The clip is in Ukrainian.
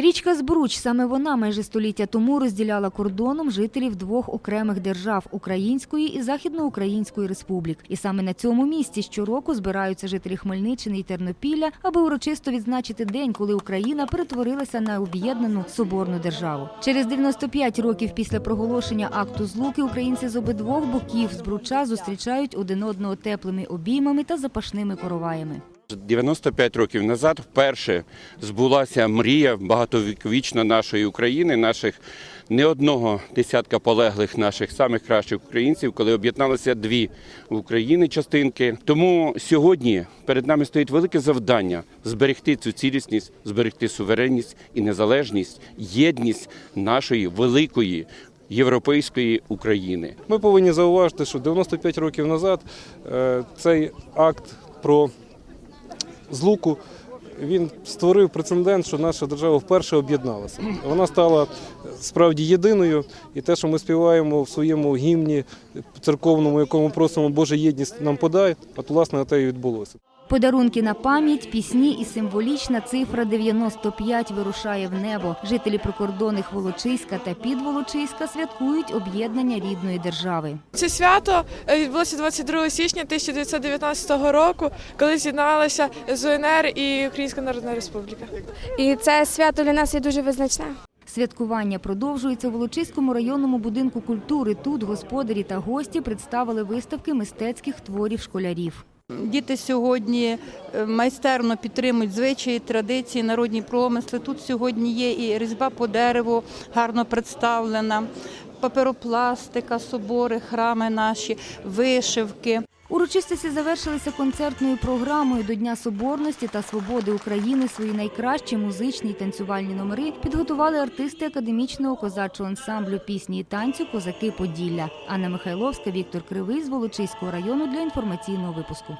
Річка Збруч, саме вона майже століття тому розділяла кордоном жителів двох окремих держав Української і Західноукраїнської республік. І саме на цьому місці щороку збираються жителі Хмельниччини і Тернопілля, аби урочисто відзначити день, коли Україна перетворилася на об'єднану соборну державу. Через 95 років після проголошення акту злуки українці з обидвох боків збруча зустрічають один одного теплими обіймами та запашними короваями. 95 років назад вперше збулася мрія багатовіковічна нашої України, наших не одного десятка полеглих наших самих кращих українців, коли об'єдналися дві України частинки. Тому сьогодні перед нами стоїть велике завдання зберегти цю цілісність, зберегти суверенність і незалежність, єдність нашої великої європейської України. Ми повинні зауважити, що 95 років назад е, цей акт про злуку він створив прецедент, що наша держава вперше об'єдналася. Вона стала справді єдиною, і те, що ми співаємо в своєму гімні церковному, якому просимо Боже єдність нам подай, от власне те і відбулося. Подарунки на пам'ять, пісні і символічна цифра 95 вирушає в небо. Жителі прикордонних Волочиська та Підволочиська святкують об'єднання рідної держави. Це свято е, відбулося 22 січня 1919 року, коли з'єдналися ЗУНР і Українська Народна Республіка. І це свято для нас є дуже визначне. Святкування продовжується в Волочиському районному будинку культури. Тут господарі та гості представили виставки мистецьких творів школярів. Діти сьогодні е, майстерно підтримують звичаї, традиції, народні промисли. Тут сьогодні є і різьба по дереву гарно представлена, паперопластика, собори, храми наші, вишивки. Урочистості завершилися концертною програмою до Дня Соборності та Свободи України. Свої найкращі музичні й танцювальні номери підготували артисти академічного козачого ансамблю пісні і танцю Козаки Поділля. Анна Михайловська, Віктор Кривий з Волочиського району для інформаційного випуску.